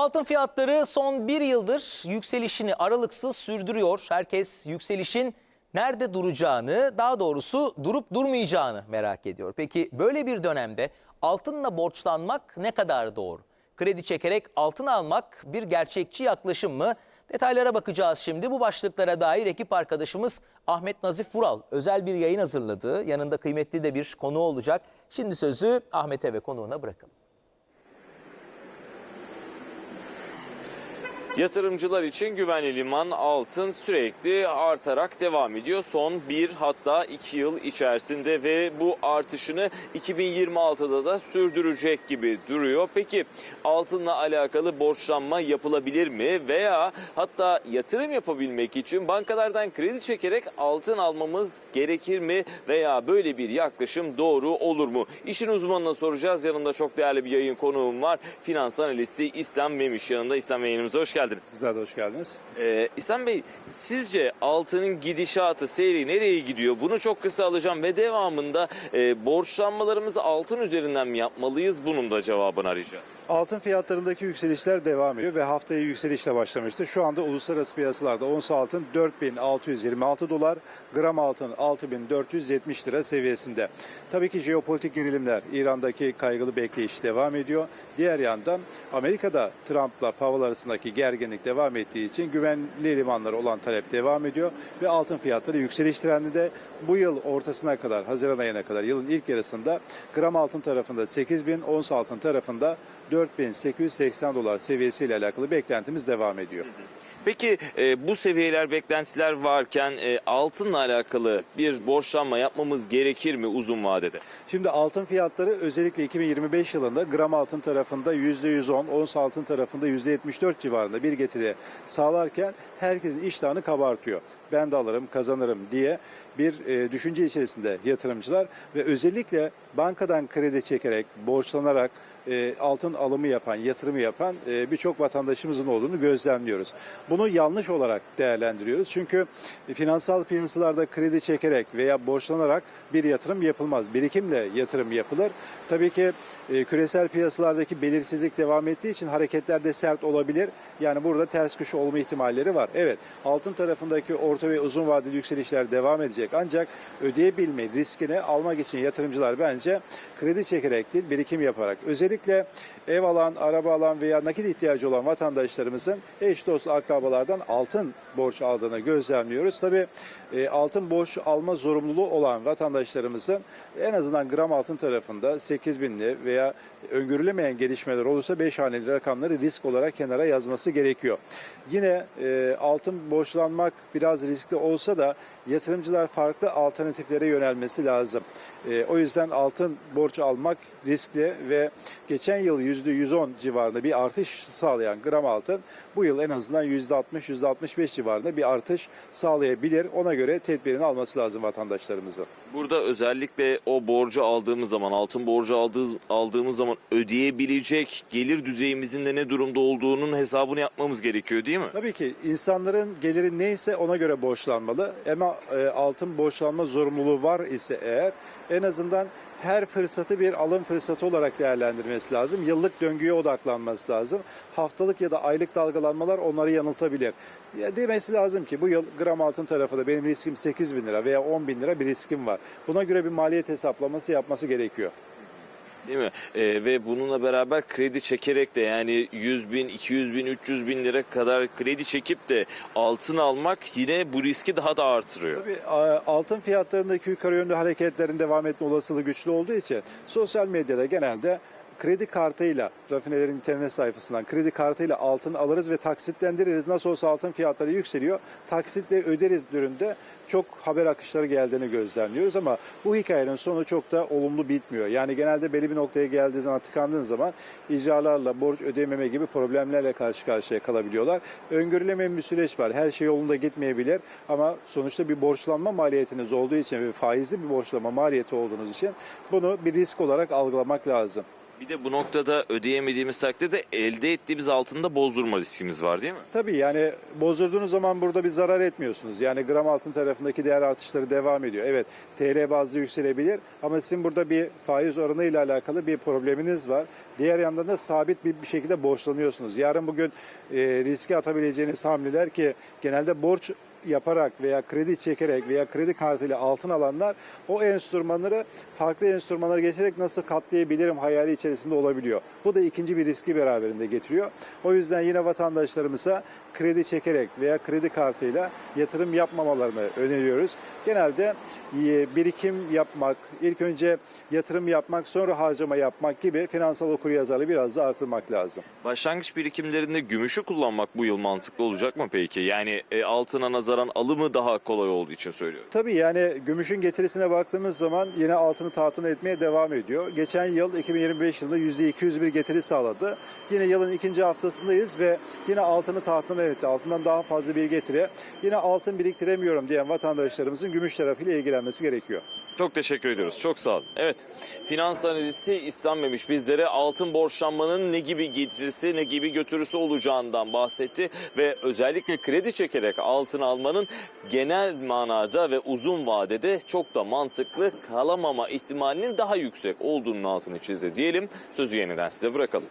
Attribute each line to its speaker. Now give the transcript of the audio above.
Speaker 1: Altın fiyatları son bir yıldır yükselişini aralıksız sürdürüyor. Herkes yükselişin nerede duracağını, daha doğrusu durup durmayacağını merak ediyor. Peki böyle bir dönemde altınla borçlanmak ne kadar doğru? Kredi çekerek altın almak bir gerçekçi yaklaşım mı? Detaylara bakacağız şimdi. Bu başlıklara dair ekip arkadaşımız Ahmet Nazif Vural özel bir yayın hazırladı. Yanında kıymetli de bir konu olacak. Şimdi sözü Ahmet'e ve konuğuna bırakalım.
Speaker 2: Yatırımcılar için güvenli liman altın sürekli artarak devam ediyor. Son bir hatta iki yıl içerisinde ve bu artışını 2026'da da sürdürecek gibi duruyor. Peki altınla alakalı borçlanma yapılabilir mi? Veya hatta yatırım yapabilmek için bankalardan kredi çekerek altın almamız gerekir mi? Veya böyle bir yaklaşım doğru olur mu? İşin uzmanına soracağız. Yanımda çok değerli bir yayın konuğum var. Finans analisti İslam Memiş yanında. İslam yayınımıza hoş geldiniz.
Speaker 3: Sizler de hoş geldiniz.
Speaker 2: Ee, İhsan Bey sizce altının gidişatı, seyri nereye gidiyor? Bunu çok kısa alacağım ve devamında e, borçlanmalarımızı altın üzerinden mi yapmalıyız? Bunun da cevabını arayacağım.
Speaker 3: Altın fiyatlarındaki yükselişler devam ediyor ve haftaya yükselişle başlamıştı. Şu anda uluslararası piyasalarda ons altın 4626 dolar, gram altın 6470 lira seviyesinde. Tabii ki jeopolitik gerilimler, İran'daki kaygılı bekleyiş devam ediyor. Diğer yandan Amerika'da Trump'la Powell arasındaki gerginlik devam ettiği için güvenli limanlara olan talep devam ediyor ve altın fiyatları yükseliş trendinde bu yıl ortasına kadar, Haziran ayına kadar yılın ilk yarısında gram altın tarafında 8000, ons altın tarafında 4880 dolar seviyesiyle alakalı beklentimiz devam ediyor.
Speaker 2: Peki e, bu seviyeler, beklentiler varken e, altınla alakalı bir borçlanma yapmamız gerekir mi uzun vadede?
Speaker 3: Şimdi altın fiyatları özellikle 2025 yılında gram altın tarafında %110, ons altın tarafında %74 civarında bir getiri sağlarken herkesin iştahını kabartıyor. Ben de alırım, kazanırım diye bir e, düşünce içerisinde yatırımcılar ve özellikle bankadan kredi çekerek, borçlanarak e, altın alımı yapan, yatırımı yapan e, birçok vatandaşımızın olduğunu gözlemliyoruz. Bunu yanlış olarak değerlendiriyoruz. Çünkü finansal piyasalarda kredi çekerek veya borçlanarak bir yatırım yapılmaz. Birikimle yatırım yapılır. Tabii ki e, küresel piyasalardaki belirsizlik devam ettiği için hareketler de sert olabilir. Yani burada ters köşe olma ihtimalleri var. Evet, altın tarafındaki orta ve uzun vadeli yükselişler devam edecek. Ancak ödeyebilme riskini almak için yatırımcılar bence kredi çekerek değil, birikim yaparak. Özellikle ev alan, araba alan veya nakit ihtiyacı olan vatandaşlarımızın eş dost akrabalardan altın borç aldığını gözlemliyoruz. Tabii e, altın borç alma zorunluluğu olan vatandaşlarımızın en azından gram altın tarafında 8 binli veya öngörülemeyen gelişmeler olursa 5 haneli rakamları risk olarak kenara yazması gerekiyor. Yine e, altın borçlanmak biraz riskli olsa da yatırımcılar farklı alternatiflere yönelmesi lazım. E, o yüzden altın borç almak riskli ve geçen yıl %110 civarında bir artış sağlayan gram altın bu yıl en azından %60-%65 civarında bir artış sağlayabilir. Ona göre tedbirini alması lazım vatandaşlarımızın.
Speaker 2: Burada özellikle o borcu aldığımız zaman, altın borcu aldığımız, aldığımız zaman ödeyebilecek gelir düzeyimizin de ne durumda olduğunun hesabını yapmamız gerekiyor değil mi?
Speaker 3: Tabii ki insanların geliri neyse ona göre borçlanmalı. Ama e, altın borçlanma zorunluluğu var ise eğer en azından her fırsatı bir alım fırsatı olarak değerlendirmesi lazım. Yıllık döngüye odaklanması lazım. Haftalık ya da aylık dalgalanmalar onları yanıltabilir. Ya demesi lazım ki bu yıl gram altın tarafında benim riskim 8 bin lira veya 10 bin lira bir riskim var. Buna göre bir maliyet hesaplaması yapması gerekiyor.
Speaker 2: Değil mi? Ee, ve bununla beraber kredi çekerek de yani 100 bin, 200 bin, 300 bin lira kadar kredi çekip de altın almak yine bu riski daha da artırıyor.
Speaker 3: Tabii altın fiyatlarındaki yukarı yönlü hareketlerin devam etme olasılığı güçlü olduğu için sosyal medyada genelde kredi kartıyla rafinelerin internet sayfasından kredi kartıyla altın alırız ve taksitlendiririz. Nasıl olsa altın fiyatları yükseliyor. Taksitle öderiz düründe çok haber akışları geldiğini gözlemliyoruz ama bu hikayenin sonu çok da olumlu bitmiyor. Yani genelde belli bir noktaya geldiği zaman tıkandığın zaman icralarla borç ödememe gibi problemlerle karşı karşıya kalabiliyorlar. Öngörülemeyen bir süreç var. Her şey yolunda gitmeyebilir ama sonuçta bir borçlanma maliyetiniz olduğu için ve faizli bir borçlanma maliyeti olduğunuz için bunu bir risk olarak algılamak lazım.
Speaker 2: Bir de bu noktada ödeyemediğimiz takdirde elde ettiğimiz altında bozdurma riskimiz var değil mi?
Speaker 3: Tabii yani bozdurduğunuz zaman burada bir zarar etmiyorsunuz. Yani gram altın tarafındaki değer artışları devam ediyor. Evet TL bazlı yükselebilir ama sizin burada bir faiz oranı ile alakalı bir probleminiz var. Diğer yandan da sabit bir, bir şekilde borçlanıyorsunuz. Yarın bugün e, riske atabileceğiniz hamleler ki genelde borç yaparak veya kredi çekerek veya kredi kartıyla altın alanlar o enstrümanları farklı enstrümanlara geçerek nasıl katlayabilirim hayali içerisinde olabiliyor. Bu da ikinci bir riski beraberinde getiriyor. O yüzden yine vatandaşlarımıza kredi çekerek veya kredi kartıyla yatırım yapmamalarını öneriyoruz. Genelde e, birikim yapmak, ilk önce yatırım yapmak, sonra harcama yapmak gibi finansal okuryazarlığı biraz da artırmak lazım.
Speaker 2: Başlangıç birikimlerinde gümüşü kullanmak bu yıl mantıklı olacak mı peki? Yani e, altına nazaran alımı daha kolay olduğu için söylüyorum.
Speaker 3: Tabii yani gümüşün getirisine baktığımız zaman yine altını tahtına etmeye devam ediyor. Geçen yıl 2025 yılında %200 bir getiri sağladı. Yine yılın ikinci haftasındayız ve yine altını tahtına etti. Altından daha fazla bir getiri. Yine altın biriktiremiyorum diyen vatandaşlarımızın gümüş tarafıyla ilgilenmesi gerekiyor.
Speaker 2: Çok teşekkür ediyoruz. Çok sağ olun. Evet. Finans analisti İslam Memiş bizlere altın borçlanmanın ne gibi getirisi ne gibi götürüsü olacağından bahsetti ve özellikle kredi çekerek altın almanın genel manada ve uzun vadede çok da mantıklı kalamama ihtimalinin daha yüksek olduğunun altını çizdi diyelim. Sözü yeniden size bırakalım.